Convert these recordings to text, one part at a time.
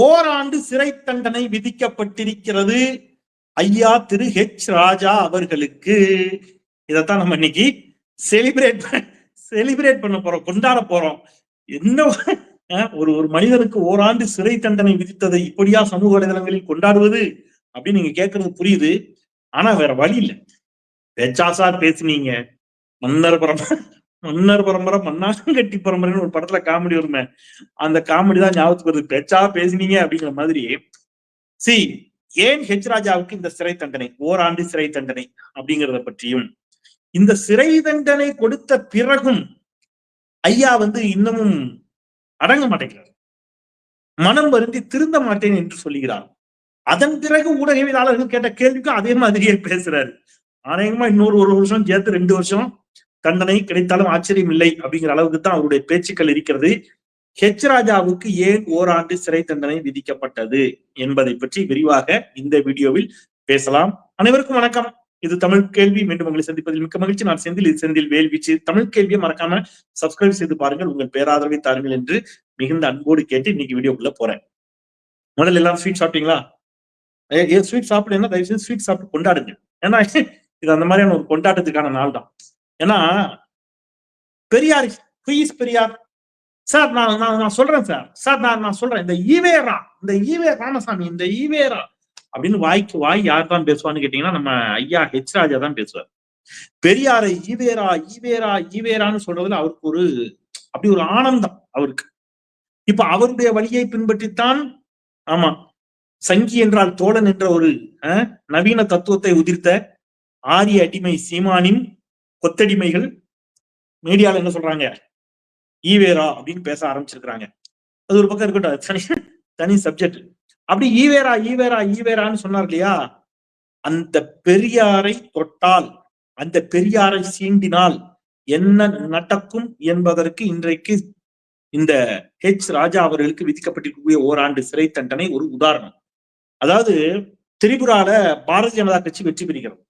ஓராண்டு சிறை தண்டனை விதிக்கப்பட்டிருக்கிறது. ஐயா திரு ஹெச் ராஜா அவர்களுக்கு. இதைத்தான் நம்ம இன்னைக்கு செலிப்ரேட் செலிப்ரேட் பண்ண போறோம் கொண்டாட போறோம். என்ன ஒரு ஒரு மனிதனுக்கு ஓராண்டு சிறை தண்டனை விதித்ததை இப்படியா சமூக வலைதளங்களில் கொண்டாடுவது அப்படின்னு நீங்க கேட்கறது புரியுது. ஆனா வேற வழி இல்லை. பேச்சாசா பேசுனீங்க. மன்னர் பரம மன்னர் பரம்பரை மண்ணாங்கட்டி பரம்பரைன்னு ஒரு படத்துல காமெடி வருமே. அந்த காமெடி தான் ஞாபகத்துக்கு வருது. பேச்சா பேசுனீங்க அப்படிங்கிற மாதிரி சி ஏன் ஹெச் ராஜாவுக்கு இந்த சிறை தண்டனை ஓராண்டு சிறை தண்டனை? அப்படிங்கிறத பற்றியும் இந்த சிறை தண்டனை கொடுத்த பிறகும் ஐயா வந்து இன்னமும் அடங்க மாட்டேங்கிறார். மனம் வருந்தி திருந்த மாட்டேன் என்று சொல்லுகிறார். அதன் பிறகு ஊடகவியலாளர்கள் கேட்ட கேள்விக்கும் அதே மாதிரியே பேசுறாரு. அநேகமா இன்னொரு ஒரு வருஷம் சேர்த்து ரெண்டு வருஷம் தண்டனை கிடைத்தாலும் ஆச்சரியம் இல்லை அப்படிங்கிற அளவுக்கு தான் அவருடைய பேச்சுக்கள் இருக்கிறது. ஹெச் ராஜாவுக்கு ஏன் ஓராண்டு சிறை தண்டனை விதிக்கப்பட்டது என்பதை பற்றி விரிவாக இந்த வீடியோவில் பேசலாம். அனைவருக்கும் வணக்கம். இது தமிழ் கேள்வி. மீண்டும் உங்களை சந்திப்பதில் மிக்க மகிழ்ச்சி. நான் செந்தில். இது செந்தில் வேல்வீச்சு. தமிழ் கேள்வியை மறக்காம சப்ஸ்கிரைப் செய்து பாருங்கள். உங்கள் பேராதரவை தாருங்கள் என்று மிகுந்த அன்போடு கேட்டு இன்னைக்கு வீடியோக்குள்ள போறேன். முதல்ல எல்லாம் ஸ்வீட் சாப்பிட்டீங்களா? ஏன் ஸ்வீட் சாப்பிடுன்னா தயவு செய்து ஸ்வீட் சாப்பிட்டு கொண்டாடுங்க. ஏன்னா இது அந்த மாதிரியான ஒரு கொண்டாட்டத்துக்கான நாள் தான் ஏன்னா பெரியார் ஹூஇஸ் பெரியார். சார் நான் நான் நான் சொல்றேன் சார். சார் நான் நான் சொல்றேன். இந்த ஈவேரா இந்த ஈவே ராமசாமி இந்த ஈவேரா அப்படின்னு வாய்க்கு வாய் யார் தான் பேசுவான்னு கேட்டீங்கன்னா நம்ம ஐயா ஹெச் ராஜா தான் பேசுவார். பெரியாரை ஈவேரா ஈவேரா ஈவேரான்னு சொல்றதுல அவருக்கு ஒரு அப்படி ஒரு ஆனந்தம் அவருக்கு. இப்ப அவருடைய வழியை பின்பற்றித்தான் ஆமா சங்கி என்றால் தோழன் என்ற ஒரு அஹ், நவீன தத்துவத்தை உதிர்த்த ஆரிய அடிமை சீமானின் கொத்தடிமைகள் மீடியால என்ன சொல்றாங்க? ஈவேரா அப்படின்னு பேச ஆரம்பிச்சிருக்கிறாங்க. அது ஒரு பக்கம் இருக்கட்டும் தனி தனி சப்ஜெக்ட் அப்படி ஈவேரா ஈவேரா ஈவேரான்னு சொன்னார் இல்லையா? அந்த பெரியாரை தொட்டால் அந்த பெரியாரை சீண்டினால் என்ன நடக்கும் என்பதற்கு இன்றைக்கு இந்த ஹெச் ராஜா அவர்களுக்கு விதிக்கப்பட்டிருக்கக்கூடிய ஓராண்டு சிறை தண்டனை ஒரு உதாரணம். அதாவது திரிபுரால பாரதிய ஜனதா கட்சி வெற்றி பெறுகிறது.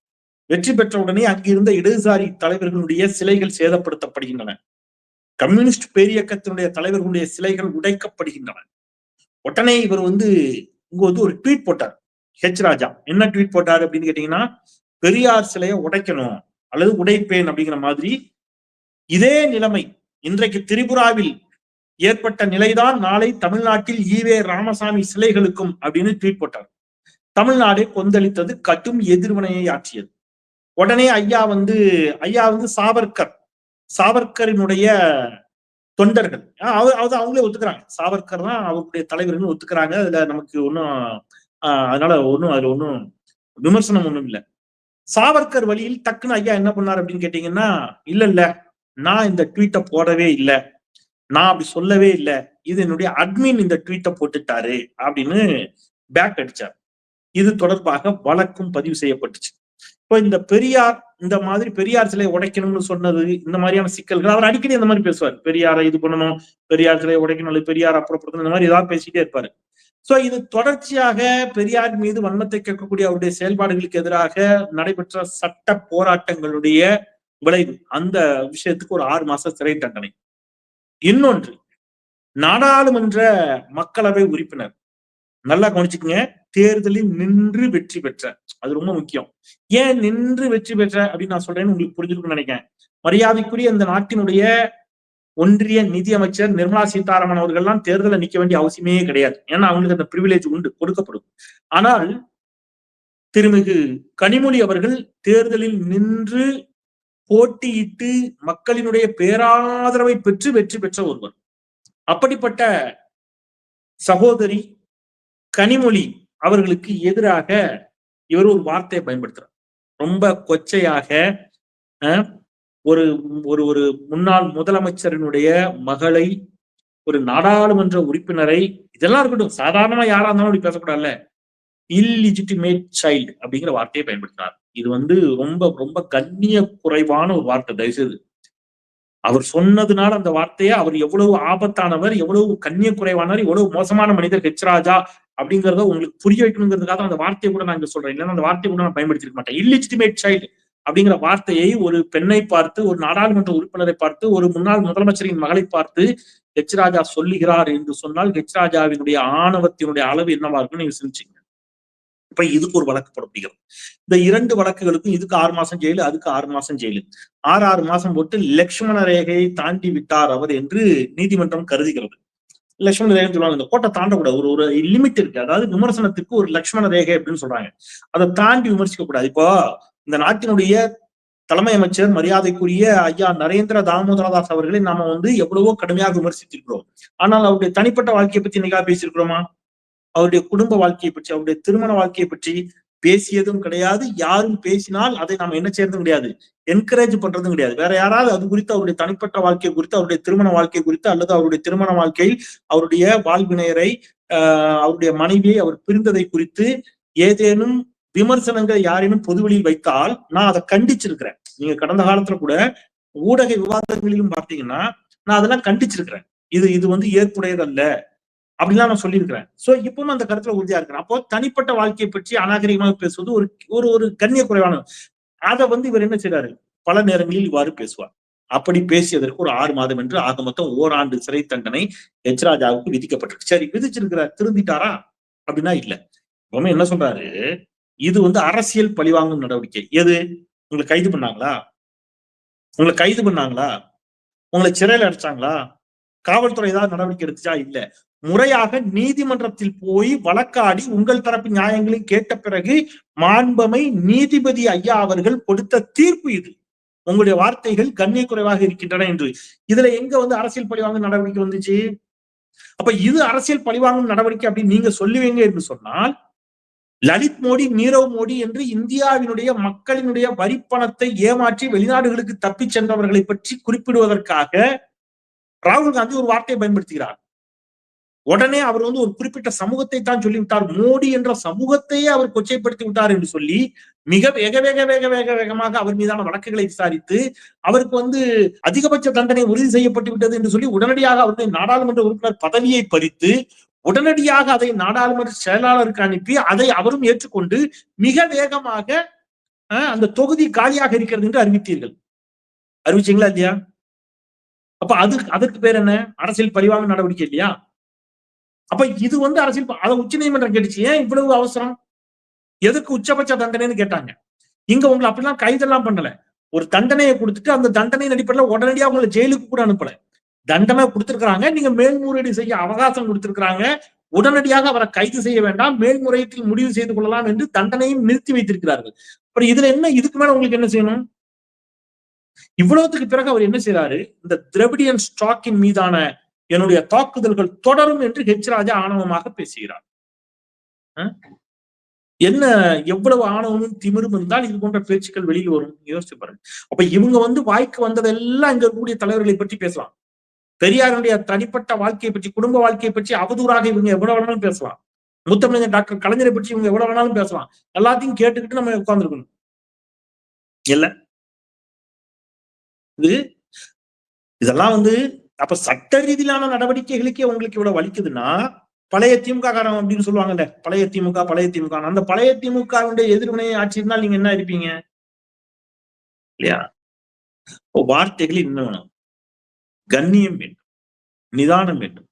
வெற்றி பெற்ற உடனே அங்கிருந்த இடதுசாரி தலைவர்களுடைய சிலைகள் சேதப்படுத்தப்படுகின்றன. கம்யூனிஸ்ட் பேரியக்கத்தினுடைய தலைவர்களுடைய சிலைகள் உடைக்கப்படுகின்றன. உடனே இவர் வந்து இங்க வந்து ஒரு ட்வீட் போட்டார். ஹெச் ராஜா. என்ன ட்வீட் போட்டார் அப்படின்னு கேட்டீங்கன்னா பெரியார் சிலையை உடைக்கணும் அல்லது உடைப்பேன் அப்படிங்கிற மாதிரி. இதே நிலைமை. இன்றைக்கு திரிபுராவில் ஏற்பட்ட நிலைதான் நாளை தமிழ்நாட்டில் ஈவே ராமசாமி சிலைகளுக்கும் அப்படின்னு ட்வீட் போட்டார். தமிழ்நாடு கொந்தளித்தது கட்டும் எதிர்வினையை ஆற்றியது. உடனே ஐயா வந்து ஐயா வந்து சாவர்கர் சாவர்கரினுடைய தொண்டர்கள். ஆஹ் அவர் அவர் அவங்களே ஒத்துக்கிறாங்க. சாவர்கர் தான் அவருடைய தலைவர்னு ஒத்துக்கிறாங்க. அதுல நமக்கு ஒன்றும் அதனால ஒன்றும் அதுல ஒன்றும் விமர்சனம் ஒன்றும் இல்லை. சாவர்கர் வழியில் டக்குன்னு ஐயா என்ன பண்ணார் அப்படின்னு கேட்டீங்கன்னா இல்ல இல்ல நான் இந்த ட்வீட்டை போடவே இல்லை. நான் அப்படி சொல்லவே இல்லை. இது என்னுடைய அட்மின் இந்த ட்வீட்டை போட்டுட்டாரு. அப்படின்னு பேக் அடிச்சார். இது தொடர்பாக வழக்கும் பதிவு செய்யப்பட்டுச்சு. இப்போ இந்த பெரியார் இந்த மாதிரி பெரியார் சிலை உடைக்கணும்னு சொன்னது இந்த மாதிரியான சிக்கல்கள் அவர் அடிக்கடி இந்த மாதிரி பேசுவார். பெரியாரை இது பண்ணணும் பெரியார் சிலையை உடைக்கணும் இல்லை பெரியார் அப்புறப்படுத்தணும் இந்த மாதிரி ஏதாவது பேசிட்டே இருப்பாரு. சோ இது தொடர்ச்சியாக பெரியார் மீது வன்மத்தை கேட்கக்கூடிய அவருடைய செயல்பாடுகளுக்கு எதிராக நடைபெற்ற சட்ட போராட்டங்களுடைய விளைவு. அந்த விஷயத்துக்கு ஒரு ஆறு மாச சிறை தண்டனை. இன்னொன்று நாடாளுமன்ற மக்களவை உறுப்பினர். நல்லா கவனிச்சுக்கங்க. தேர்தலில் நின்று வெற்றி பெற்ற. அது ரொம்ப முக்கியம். ஏன் நின்று வெற்றி பெற்ற அப்படின்னு நான் சொல்றேன்னு உங்களுக்கு புரிஞ்சிருக்கும்னு நினைக்கிறேன். மரியாதைக்குரிய இந்த நாட்டினுடைய ஒன்றிய நிதி அமைச்சர் நிர்மலா சீதாராமன் அவர்கள்லாம் தேர்தலில் நிக்க வேண்டிய அவசியமே கிடையாது. ஏன்னா அவங்களுக்கு அந்த பிரிவிலேஜ் உண்டு கொடுக்கப்படும். ஆனால் திருமிகு கனிமொழி அவர்கள் தேர்தலில் நின்று போட்டியிட்டு மக்களினுடைய பேராதரவை பெற்று வெற்றி பெற்ற ஒருவர். அப்படிப்பட்ட சகோதரி கனிமொழி அவர்களுக்கு எதிராக இவர் ஒரு வார்த்தையை பயன்படுத்துறார். ரொம்ப கொச்சையாக ஒரு ஒரு ஒரு முன்னாள் முதலமைச்சரினுடைய மகளை ஒரு நாடாளுமன்ற உறுப்பினரை இதெல்லாம் இருக்கட்டும் சாதாரணமா யாரா இருந்தாலும் அப்படி பேசக்கூடாதுல்ல. இல்லிஜிட்டிமேட் சைல்டு அப்படிங்கிற வார்த்தையை பயன்படுத்தினார் இது வந்து ரொம்ப ரொம்ப கண்ணிய குறைவான ஒரு வார்த்தை தயவுசெய்து. அவர் சொன்னதுனால அந்த வார்த்தையை அவர் எவ்வளவு ஆபத்தானவர் எவ்வளவு கண்ணிய குறைவானவர் எவ்வளவு மோசமான மனிதர் ஹெச் ராஜா அப்படிங்கறத உங்களுக்கு புரிய வைக்கணுங்கிறதுக்காக அந்த வார்த்தையை கூட நான் இங்க சொல்றேன். இல்லைன்னா அந்த வார்த்தையை கூட நான் பயன்படுத்திருக்க மாட்டேன். இல்லிஜிட்டிமேட் சைல்டு அப்படிங்கிற வார்த்தையை ஒரு பெண்ணை பார்த்து ஒரு நாடாளுமன்ற உறுப்பினரை பார்த்து ஒரு முன்னாள் முதலமைச்சரின் மகளை பார்த்து ஹெச் ராஜா சொல்லுகிறார் என்று சொன்னால் ஹெச் ராஜாவினுடைய ஆணவத்தினுடைய அளவு என்னவா இருக்குன்னு நீங்க சிந்திச்சீங்க இப்ப இதுக்கு ஒரு வழக்கு போடப்படுகிறது இந்த இரண்டு வழக்குகளுக்கும் இதுக்கு ஆறு மாசம் ஜெயிலு அதுக்கு ஆறு மாசம் ஜெயிலு. ஆறு ஆறு மாசம் போட்டு லட்சுமண ரேகையை தாண்டி விட்டார் அவர் என்று நீதிமன்றம் கருதுகிறது. லட்சுமண ரேகை சொல்லுவாங்க. இந்த கோட்டை தாண்டக்கூடாது. ஒரு ஒரு லிமிட் இருக்கு. அதாவது விமர்சனத்துக்கு ஒரு லட்சுமண ரேகை அப்படின்னு சொல்றாங்க. அதை தாண்டி விமர்சிக்க கூடாது இப்போ இந்த நாட்டினுடைய தலைமை அமைச்சர் மரியாதைக்குரிய ஐயா நரேந்திர தாமோதரதாஸ் அவர்களை நாம வந்து எவ்வளவோ கடுமையாக விமர்சித்திருக்கிறோம். ஆனால் அவருடைய தனிப்பட்ட வாழ்க்கையை பத்தி இன்னைக்கா பேசியிருக்கிறோமா? அவருடைய குடும்ப வாழ்க்கையை பற்றி அவருடைய திருமண வாழ்க்கையை பற்றி பேசியதும் கிடையாது. யாரும் பேசினால் அதை நாம் என்ன செய்யறதும் கிடையாது என்கரேஜ் பண்றதும் கிடையாது வேற யாராவது அது குறித்து அவருடைய தனிப்பட்ட வாழ்க்கை குறித்து அவருடைய திருமண வாழ்க்கை குறித்து அல்லது அவருடைய திருமண வாழ்க்கையில் அவருடைய வாழ்வினையரை அவருடைய மனைவியை அவர் பிரிந்ததை குறித்து ஏதேனும் விமர்சனங்கள் யாரேனும் பொதுவெளியில் வைத்தால் நான் அதை கண்டிச்சிருக்கிறேன். நீங்க கடந்த காலத்துல கூட ஊடக விவாதங்களிலும் பார்த்தீங்கன்னா நான் அதெல்லாம் கண்டிச்சிருக்கிறேன். இது இது வந்து ஏற்புடையதல்ல. அப்படிலாம் நான் சொல்லியிருக்கிறேன். சோ இப்பவும் அந்த கருத்துல உறுதியா இருக்கிறேன். அப்போ தனிப்பட்ட வாழ்க்கையை பற்றி அநாகரிகமாக பேசுவது ஒரு ஒரு ஒரு கண்ணிய குறைவான அதை வந்து இவர் என்ன செய்றாரு? பல நேரங்களில் இவ்வாறு பேசுவார். அப்படி பேசியதற்கு ஒரு ஆறு மாதம் என்று ஆக மொத்தம் ஓராண்டு சிறை தண்டனை எச் ராஜாவுக்கு விதிக்கப்பட்டிருக்கு. சரி விதிச்சிருக்கிறார் திருந்திட்டாரா? அப்படின்னா இல்ல. இப்பவுமே என்ன சொல்றாரு? இது வந்து அரசியல் பழிவாங்கும் நடவடிக்கை. எது? உங்களை கைது பண்ணாங்களா? உங்களை கைது பண்ணாங்களா? உங்களை சிறையில் அடைச்சாங்களா? காவல்துறை ஏதாவது நடவடிக்கை எடுத்துச்சா? இல்ல. முறையாக நீதிமன்றத்தில் போய் வழக்காடி உங்கள் தரப்பு நியாயங்களை கேட்ட பிறகு மாண்பமை நீதிபதி ஐயா அவர்கள் கொடுத்த தீர்ப்பு இது. உங்களுடைய வார்த்தைகள் கண்ணிய குறைவாக இருக்கின்றன என்று. இதுல எங்க வந்து அரசியல் பழிவாங்கும் நடவடிக்கை வந்துச்சு? அப்ப இது அரசியல் பழிவாங்கும் நடவடிக்கை அப்படின்னு நீங்க சொல்லுவீங்க என்று சொன்னால் லலித் மோடி நீரவ் மோடி என்று இந்தியாவினுடைய மக்களினுடைய வரிப்பணத்தை ஏமாற்றி வெளிநாடுகளுக்கு தப்பிச் சென்றவர்களை பற்றி குறிப்பிடுவதற்காக ராகுல் காந்தி ஒரு வார்த்தையை பயன்படுத்துகிறார். உடனே அவர் வந்து ஒரு குறிப்பிட்ட சமூகத்தை தான் சொல்லிவிட்டார். மோடி என்ற சமூகத்தையே அவர் கொச்சைப்படுத்தி விட்டார் என்று சொல்லி மிக வேக வேக வேக வேக வேகமாக அவர் மீதான வழக்குகளை விசாரித்து அவருக்கு வந்து அதிகபட்ச தண்டனை உறுதி செய்யப்பட்டு விட்டது என்று சொல்லி உடனடியாக அவருடைய நாடாளுமன்ற உறுப்பினர் பதவியை பறித்து உடனடியாக அதை நாடாளுமன்ற செயலாளருக்கு அனுப்பி அதை அவரும் ஏற்றுக்கொண்டு மிக வேகமாக அந்த தொகுதி காலியாக இருக்கிறது என்று அறிவித்தீர்கள். அறிவிச்சீங்களா இல்லையா? அப்ப அது அதற்கு பேர் என்ன? அரசியல் பரிவாக நடவடிக்கை இல்லையா? அப்ப இது வந்து அரசியல் அதை உச்ச நீதிமன்றம் கேட்டுச்சு. ஏன் இவ்வளவு அவசரம்? எதுக்கு உச்சபட்ச தண்டனைன்னு கேட்டாங்க. இங்க உங்களை அப்படிலாம் கைதெல்லாம் பண்ணல. ஒரு தண்டனையை கொடுத்துட்டு அந்த தண்டனையின் அடிப்படையில் உடனடியாக உங்களை ஜெயிலுக்கு கூட அனுப்பல. தண்டனை கொடுத்திருக்கிறாங்க. நீங்க மேல்முறையீடு செய்ய அவகாசம் கொடுத்திருக்கிறாங்க. உடனடியாக அவரை கைது செய்ய வேண்டாம். மேல்முறையீட்டில் முடிவு செய்து கொள்ளலாம் என்று தண்டனையும் நிறுத்தி வைத்திருக்கிறார்கள். அப்புறம் இதுல என்ன? இதுக்கு மேல உங்களுக்கு என்ன செய்யணும்? இவ்வளவுக்கு பிறகு அவர் என்ன செய்யறாரு இந்த திரவிடியன் ஸ்டாக்கின் மீதான என்னுடைய தாக்குதல்கள் தொடரும் என்று ஹெச் ராஜா ஆணவமாக பேசுகிறார். என்ன எவ்வளவு ஆணவமும் திமிரும் இருந்தால் இது போன்ற பேச்சுக்கள் வெளியில் வரும்? யோசிச்சு பாருங்க. அப்ப இவங்க வந்து வாய்க்கு வந்ததெல்லாம் இங்க இருக்கக்கூடிய தலைவர்களை பற்றி பேசலாம். பெரியாருடைய தனிப்பட்ட வாழ்க்கையை பற்றி குடும்ப வாழ்க்கையை பற்றி அவதூறாக இவங்க எவ்வளவு வேணாலும் பேசலாம். முத்தமிழர் டாக்டர் கலைஞரை பற்றி இவங்க எவ்வளவு வேணாலும் பேசலாம். எல்லாத்தையும் கேட்டுக்கிட்டு நம்ம உட்கார்ந்துருக்கணும். இல்ல. இது இதெல்லாம் வந்து அப்ப சட்ட ரீதியிலான நடவடிக்கைகளுக்கே உங்களுக்கு இவ்வளவு வலிக்குதுன்னா பழைய திமுக காரம் அப்படின்னு சொல்லுவாங்கல்ல பழைய திமுக பழைய திமுக. அந்த பழைய திமுக எதிர்வினை ஆட்சி இருந்தால் நீங்க என்ன இருப்பீங்க? இல்லையா? வார்த்தைகள் இன்னும் வேணும். கண்ணியம் வேண்டும். நிதானம் வேண்டும்.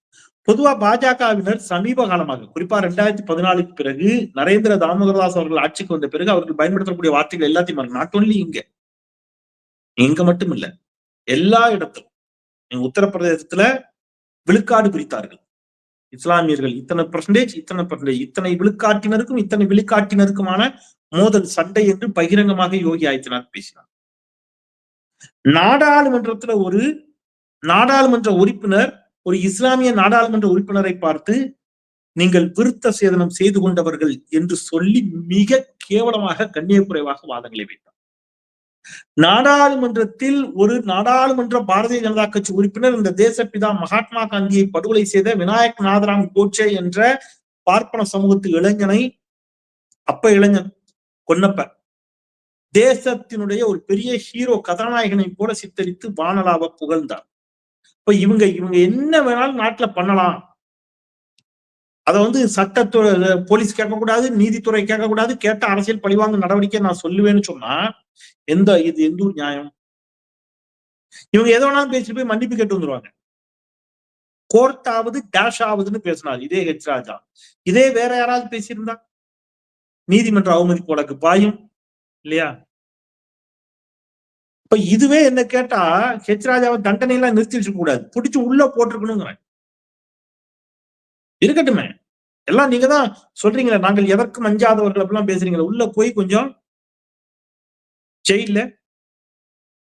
பொதுவா பாஜகவினர் சமீப காலமாக குறிப்பா ரெண்டாயிரத்தி பதினாலுக்கு பிறகு நரேந்திர தாமோதரதாஸ் அவர்கள் ஆட்சிக்கு வந்த பிறகு அவர்கள் பயன்படுத்தக்கூடிய வார்த்தைகள் எல்லாத்தையும் நாட் ஒன்லி இங்க. இங்க மட்டும் இல்ல எல்லா இடத்திலும். உத்தரப்பிரதேசத்துல விழுக்காடு பிரித்தார்கள். இஸ்லாமியர்கள் இத்தனை பர்சன்டேஜ் இத்தனை பர்சன்டேஜ் இத்தனை விழுக்காட்டினருக்கும் இத்தனை விழுக்காட்டினருக்குமான மோதல் சண்டை என்று பகிரங்கமாக யோகி ஆதித்யநாத் பேசினார். நாடாளுமன்றத்துல ஒரு நாடாளுமன்ற உறுப்பினர் ஒரு இஸ்லாமிய நாடாளுமன்ற உறுப்பினரை பார்த்து நீங்கள் விருத்த சேதனம் செய்து கொண்டவர்கள் என்று சொல்லி மிக கேவலமாக கண்ணியக்குறைவாக வாதங்களை வைத்தார். நாடாளுமன்றத்தில் ஒரு நாடாளுமன்ற பாரதிய ஜனதா கட்சி உறுப்பினர் இந்த தேசப்பிதா மகாத்மா காந்தியை படுகொலை செய்த விநாயக் நாதராம் கோட்சே என்ற பார்ப்பன சமூகத்து இளைஞனை அப்ப இளைஞன் கொன்னப்ப. தேசத்தினுடைய ஒரு பெரிய ஹீரோ கதாநாயகனை கூட சித்தரித்து வானலாவ புகழ்ந்தார். இப்ப இவங்க இவங்க என்ன வேணாலும் நாட்டுல பண்ணலாம். அதை வந்து சட்டத்துறை போலீஸ் கேட்கக்கூடாது நீதித்துறை கேட்கக்கூடாது கேட்ட அரசியல் பழிவாங்க நடவடிக்கை நான் சொல்லுவேன்னு சொன்னா எந்த இது எந்த ஒரு நியாயம்? இவங்க எதை வேணாலும் பேசிட்டு போய் மன்னிப்பு கேட்டு வந்துருவாங்க. கோர்ட் ஆகுது டேஷ் ஆகுதுன்னு பேசினார் இதே ஹெச் ராஜா. இதே வேற யாராவது பேசியிருந்தா? நீதிமன்ற அவமதிப்பு வழக்கு பாயும் இல்லையா? இப்ப இதுவே என்ன கேட்டா ஹெச் ராஜாவை தண்டனை எல்லாம் நிறுத்தி வச்சுக்க கூடாது. பிடிச்சு உள்ள போட்டிருக்கணுங்கிறேன். இருக்கட்டுமே. எல்லாம் நீங்க தான் சொல்றீங்களே நாங்கள் எதற்கும் அஞ்சாதவர்கள் அப்படிலாம் பேசுறீங்களே உள்ள போய் கொஞ்சம் ஜெயில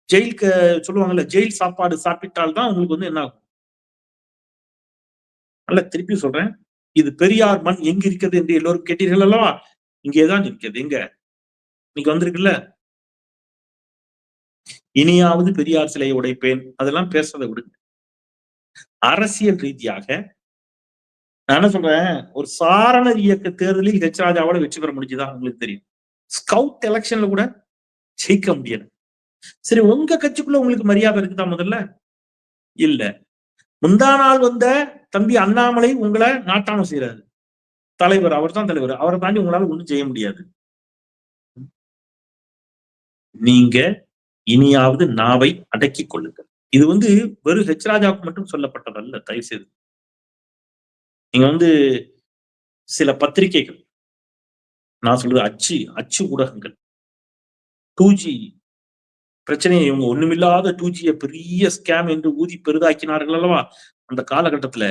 ஜெயிலுக்கு சொல்லுவாங்கல்ல ஜெயில் சாப்பாடு சாப்பிட்டால் தான் உங்களுக்கு வந்து என்ன ஆகும்? நல்ல திருப்பி சொல்றேன் இது பெரியார் மண் எங்க இருக்கிறது என்று எல்லோரும் கேட்டீர்கள் அல்லவா? இங்கேதான் இருக்கிறது எங்க? இன்னைக்கு வந்திருக்குல்ல? இனியாவது பெரியார் சிலையை உடைப்பேன் அதெல்லாம் பேசுறதை விடுங்க. அரசியல் ரீதியாக நான் என்ன சொல்றேன்? ஒரு சாரணர் இயக்க தேர்தலில் ஹெச் ராஜாவோட வெற்றி பெற முடிஞ்சுதான் உங்களுக்கு தெரியும். ஸ்கவுட் எலெக்ஷன்ல கூட ஜெயிக்க முடியல. சரி உங்க கட்சிக்குள்ள உங்களுக்கு மரியாதை இருக்குதா முதல்ல? இல்ல. முந்தா நாள் வந்த தம்பி அண்ணாமலை உங்களை நாட்டாம செய்யறாரு தலைவர் அவர் தான் தலைவர். அவரை தாண்டி உங்களால ஒண்ணும் செய்ய முடியாது. நீங்க இனியாவது நாவை அடக்கி கொள்ளுங்கள். இது வந்து வெறும் ஹெச் ராஜாவுக்கு மட்டும் சொல்லப்பட்டதல்ல தயவு செய்து நீங்க வந்து சில பத்திரிகைகள் நான் சொல்றது அச்சு அச்சு ஊடகங்கள் டூ ஜி பிரச்சனையை இவங்க ஒண்ணுமில்லாத டூ ஜியை பெரிய ஸ்கேம் என்று ஊதி பெரிதாக்கினார்கள் அல்லவா? அந்த காலகட்டத்துல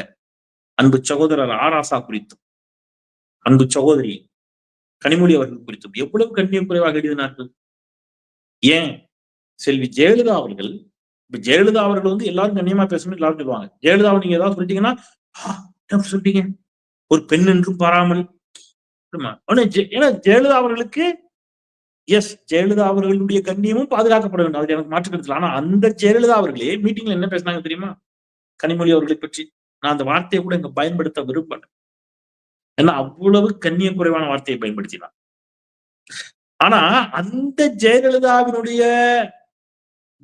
அன்பு சகோதரர் ஆராசா குறித்தும் அன்பு சகோதரி கனிமொழி அவர்கள் குறித்தும் எவ்வளவு கண்ணியம் குறைவாக எழுதினார்கள்? ஏன்? செல்வி ஜெயலலிதா அவர்கள் இப்ப ஜெயலலிதா அவர்கள் வந்து எல்லாரும் கண்ணியமா பேசணும்னு எல்லாரும் சொல்லுவாங்க. ஜெயலலிதா நீங்க ஏதாவது சொல்லிட்டீங்கன்னா என்ன ஒரு பெண் என்றும் பாராமல். ஏன்னா ஜெயலலிதா அவர்களுக்கு எஸ் ஜெயலலிதா அவர்களுடைய கண்ணியமும் பாதுகாக்கப்பட வேண்டும். அது எனக்கு மாற்றுக்கிறது ஆனா அந்த ஜெயலலிதா அவர்களே மீட்டிங்ல என்ன பேசினாங்க தெரியுமா? கனிமொழி அவர்களை பற்றி. நான் அந்த வார்த்தையை கூட இங்க பயன்படுத்த விரும்பல. ஏன்னா அவ்வளவு கண்ணிய குறைவான வார்த்தையை பயன்படுத்தினான். ஆனா அந்த ஜெயலலிதாவினுடைய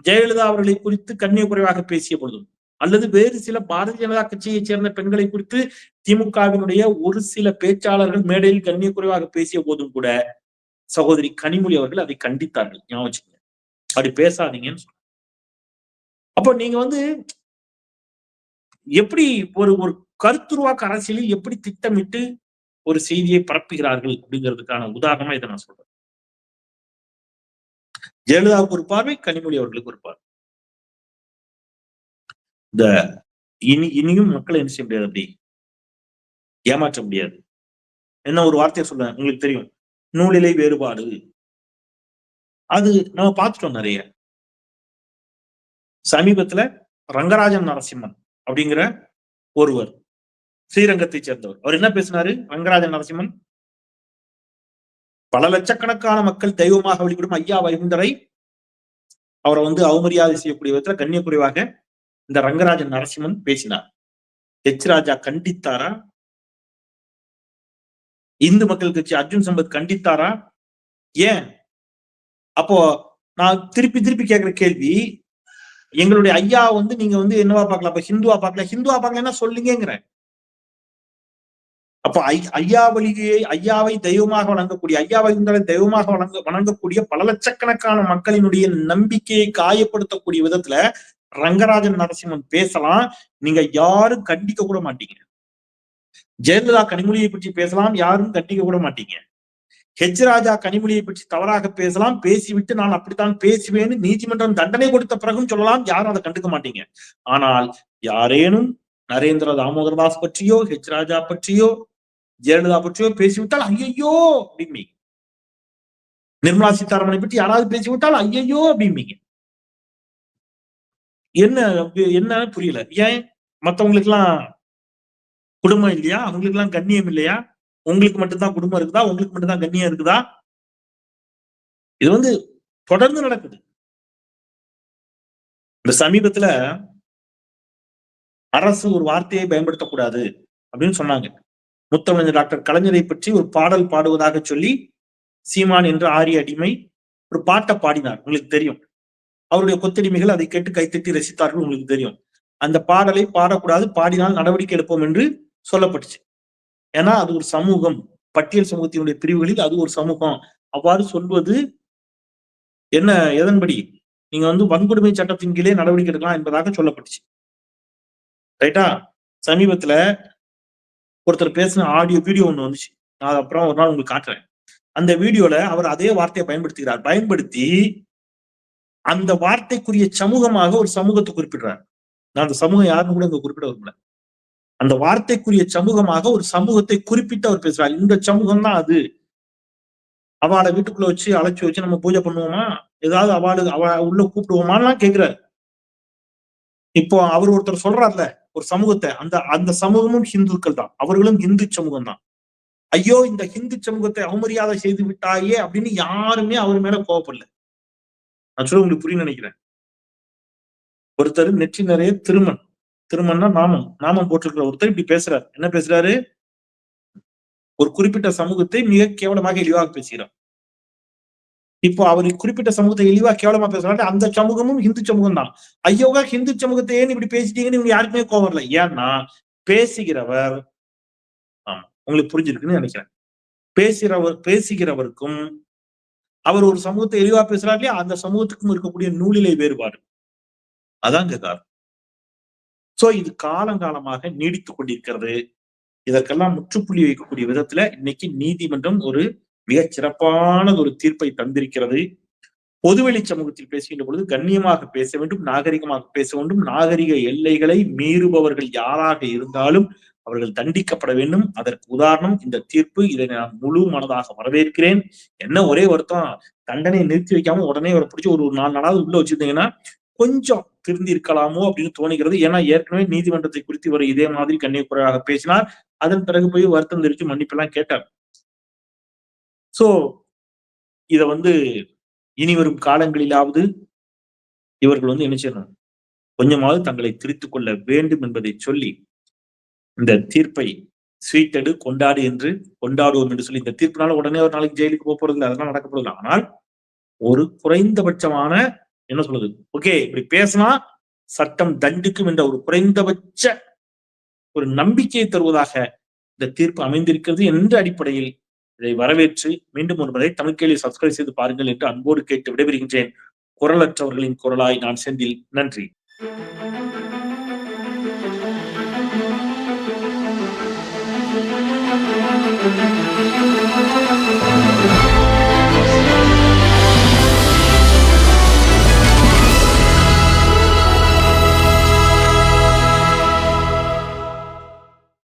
ஜெயலலிதா அவர்களை குறித்து கண்ணிய குறைவாக பேசிய பொழுதும் அல்லது வேறு சில பாரதிய ஜனதா கட்சியை சேர்ந்த பெண்களை குறித்து திமுகவினுடைய ஒரு சில பேச்சாளர்கள் மேடையில் கண்ணிய குறைவாக பேசிய போதும் கூட சகோதரி கனிமொழி அவர்கள் அதை கண்டித்தார்கள். ஞாபகம் அப்படி பேசாதீங்கன்னு சொன்ன அப்ப நீங்க வந்து எப்படி ஒரு ஒரு கருத்துருவாக்க அரசியலில் எப்படி திட்டமிட்டு ஒரு செய்தியை பரப்புகிறார்கள் அப்படிங்கிறதுக்கான உதாரணமா இதை நான் சொல்றேன். ஜெயலலிதாவுக்கு ஒரு பார்வை கனிமொழி அவர்களுக்கு ஒரு பார்வை. இந்த இனி இனியும் மக்களை என்ன செய்ய முடியாது அப்படி? ஏமாற்ற முடியாது. என்ன ஒரு வார்த்தையை சொல்றேன் உங்களுக்கு தெரியும். நூலிலை வேறுபாடு. அது நம்ம பார்த்துட்டோம் நிறைய. சமீபத்துல ரங்கராஜன் நரசிம்மன் அப்படிங்கிற ஒருவர் ஸ்ரீரங்கத்தை சேர்ந்தவர். அவர் என்ன பேசினாரு? ரங்கராஜன் நரசிம்மன் பல லட்சக்கணக்கான மக்கள் தெய்வமாக வழிபடும் ஐயா வைகுந்தரை அவரை வந்து அவமரியாதை செய்யக்கூடிய விதத்துல கண்ணியக்குறைவாக இந்த ரங்கராஜன் நரசிம்மன் பேசினார். ஹெச் ராஜா கண்டித்தாரா? இந்து மக்கள் கட்சி அர்ஜுன் சம்பத் கண்டித்தாரா? ஏன்? அப்போ நான் திருப்பி திருப்பி கேட்கிற கேள்வி எங்களுடைய ஐயா வந்து நீங்க வந்து என்னவா பார்க்கலாம்? அப்ப ஹிந்துவா பார்க்கல. ஹிந்துவா பார்க்கலன்னா சொல்லுங்கிறேன் அப்ப ஐ ஐயாவளியை ஐயாவை தெய்வமாக வணங்கக்கூடிய ஐயாவை தெய்வமாக வணங்க வணங்கக்கூடிய பல லட்சக்கணக்கான மக்களினுடைய நம்பிக்கையை காயப்படுத்தக்கூடிய விதத்துல ரங்கராஜன் நரசிம்மன் பேசலாம். நீங்க யாரும் கண்டிக்க கூட மாட்டீங்க. ஜெயலலிதா கனிமொழியை பற்றி பேசலாம் யாரும் கண்டிக்க கூட மாட்டீங்க. ஹெச் ராஜா கனிமொழியை பற்றி தவறாக பேசலாம் பேசிவிட்டு நான் அப்படித்தான் பேசுவேன்னு நீதிமன்றம் தண்டனை கொடுத்த பிறகும் சொல்லலாம் யாரும் அதை கண்டுக்க மாட்டீங்க. ஆனால் யாரேனும் நரேந்திர தாமோதரதாஸ் பற்றியோ ஹெச் ராஜா பற்றியோ ஜெயலலிதா பற்றியோ பேசிவிட்டால் ஐயையோ அப்படிம்பீங்க. நிர்மலா சீதாராமனை பற்றி யாராவது பேசிவிட்டால் ஐயையோ அப்படிம்பீங்க. என்ன என்ன புரியல. ஏன்? மத்தவங்களுக்கு எல்லாம் குடும்பம் இல்லையா? அவங்களுக்கு எல்லாம் கண்ணியம் இல்லையா? உங்களுக்கு மட்டும்தான் குடும்பம் இருக்குதா? உங்களுக்கு மட்டும்தான் கண்ணியம் இருக்குதா? இது வந்து தொடர்ந்து நடக்குது. இந்த சமீபத்துல அரசு ஒரு வார்த்தையை பயன்படுத்தக்கூடாது அப்படின்னு சொன்னாங்க. முத்தமிழ் டாக்டர் கலைஞரை பற்றி ஒரு பாடல் பாடுவதாக சொல்லி சீமான் என்ற ஆரிய அடிமை ஒரு பாட்டை பாடினார். உங்களுக்கு தெரியும். அவருடைய கொத்தடிமைகள் அதை கேட்டு கைத்தட்டி ரசித்தார்கள் உங்களுக்கு தெரியும். அந்த பாடலை பாடக்கூடாது பாடினால் நடவடிக்கை எடுப்போம் என்று சொல்லப்பட்டுச்சு. ஏன்னா அது ஒரு சமூகம். பட்டியல் சமூகத்தினுடைய பிரிவுகளில் அது ஒரு சமூகம். அவ்வாறு சொல்வது என்ன எதன்படி? நீங்க வந்து வன்கொடுமை சட்டத்தின் கீழே நடவடிக்கை எடுக்கலாம் என்பதாக சொல்லப்பட்டுச்சு. ரைட்டா? சமீபத்துல ஒருத்தர் பேசின ஆடியோ வீடியோ ஒண்ணு வந்துச்சு. நான் அப்புறம் ஒரு நாள் உங்களுக்கு காட்டுறேன். அந்த வீடியோல அவர் அதே வார்த்தையை பயன்படுத்துகிறார். பயன்படுத்தி அந்த வார்த்தைக்குரிய சமூகமாக ஒரு சமூகத்தை குறிப்பிடுறாங்க. நான் அந்த சமூகம் யாருன்னு கூட இங்க குறிப்பிட விரும்பல. அந்த வார்த்தைக்குரிய சமூகமாக ஒரு சமூகத்தை குறிப்பிட்டு அவர் பேசுறார். இந்த சமூகம் தான் அது. அவளை வீட்டுக்குள்ள வச்சு அழைச்சி வச்சு நம்ம பூஜை பண்ணுவோமா? ஏதாவது அவளுக்கு அவ உள்ள கூப்பிடுவோமான்லாம் கேக்குறாரு. இப்போ அவர் ஒருத்தர் சொல்றாருல ஒரு சமூகத்தை. அந்த அந்த சமூகமும் ஹிந்துக்கள் தான். அவர்களும் இந்து சமூகம் தான் ஐயோ இந்த ஹிந்து சமூகத்தை அவமரியாதை செய்து விட்டாயே அப்படின்னு யாருமே அவர் மேல கோவப்படல. நான் சொல்ல உங்களுக்கு புரியும் நினைக்கிறேன். ஒருத்தர் நெற்றி நிறைய திருமண் திருமணம்னா நாமம். நாமம் போட்டிருக்கிற ஒருத்தர் இப்படி பேசுறாரு. என்ன பேசுறாரு? ஒரு குறிப்பிட்ட சமூகத்தை மிக கேவலமாக இழிவாக பேசுகிறார். இப்போ அவர் குறிப்பிட்ட சமூகத்தை இழிவா கேவலமா பேசுறாரு. அந்த சமூகமும் இந்து சமூகம் தான். ஐயோகா ஹிந்து சமூகத்தை ஏன் இப்படி பேசிட்டீங்கன்னு இவங்க யாருக்குமே கோவம் இல்லை ஏன்னா பேசுகிறவர் ஆமா உங்களுக்கு புரிஞ்சிருக்குன்னு நினைக்கிறேன். பேசுகிறவர் பேசுகிறவருக்கும் அவர் ஒரு சமூகத்தை எளிவா பேசுறாரு இல்லையா? அந்த சமூகத்துக்கும் இருக்கக்கூடிய நூலிலை வேறுபாடு. அதாங்க காரணம். சோ இது காலங்காலமாக நீடித்துக் கொண்டிருக்கிறது. இதற்கெல்லாம் முற்றுப்புள்ளி வைக்கக்கூடிய விதத்துல இன்னைக்கு நீதிமன்றம் ஒரு மிகச் சிறப்பானது ஒரு தீர்ப்பை தந்திருக்கிறது. பொதுவெளி சமூகத்தில் பேசுகின்ற பொழுது கண்ணியமாக பேச வேண்டும் நாகரிகமாக பேச வேண்டும். நாகரிக எல்லைகளை மீறுபவர்கள் யாராக இருந்தாலும் அவர்கள் தண்டிக்கப்பட வேண்டும். அதற்கு உதாரணம் இந்த தீர்ப்பு இதை நான் முழு மனதாக வரவேற்கிறேன். என்ன ஒரே வருத்தம் தண்டனையை நிறுத்தி வைக்காம உடனே அவரை பிடிச்சி ஒரு நாலு நாளாவது உள்ள வச்சிருந்தீங்கன்னா கொஞ்சம் திருந்தி இருக்கலாமோ அப்படின்னு தோணுகிறது ஏன்னா ஏற்கனவே நீதிமன்றத்தை குறித்து இவர் இதே மாதிரி கண்ணியக்குறையாக பேசினார். அதன் பிறகு போய் வருத்தம் தெரிவித்து மன்னிப்பெல்லாம் கேட்டார். சோ இத வந்து இனி வரும் காலங்களிலாவது இவர்கள் வந்து என்ன செய்யணும்? கொஞ்சமாவது தங்களை திருத்திக் கொள்ள வேண்டும் என்பதை சொல்லி இந்த தீர்ப்பை ஸ்வீட்டடு கொண்டாடு என்று கொண்டாடுவோம் என்று சொல்லி இந்த தீர்ப்பினால உடனே ஒரு நாளைக்கு ஜெயிலுக்கு போக போறது இல்லை. அதெல்லாம் நடக்க போறது ஆனால் ஒரு குறைந்தபட்சமான என்ன சொல்றது? ஓகே இப்படி பேசினா சட்டம் தண்டிக்கும் என்ற ஒரு குறைந்தபட்ச ஒரு நம்பிக்கையை தருவதாக இந்த தீர்ப்பு அமைந்திருக்கிறது என்ற அடிப்படையில் இதை வரவேற்று மீண்டும் ஒரு முறை தமிழ் கேள்வி சப்ஸ்கிரைப் செய்து பாருங்கள் என்று அன்போடு கேட்டு விடைபெறுகின்றேன். குரலற்றவர்களின் குரலாய் நான் செந்தில். நன்றி. Thank you.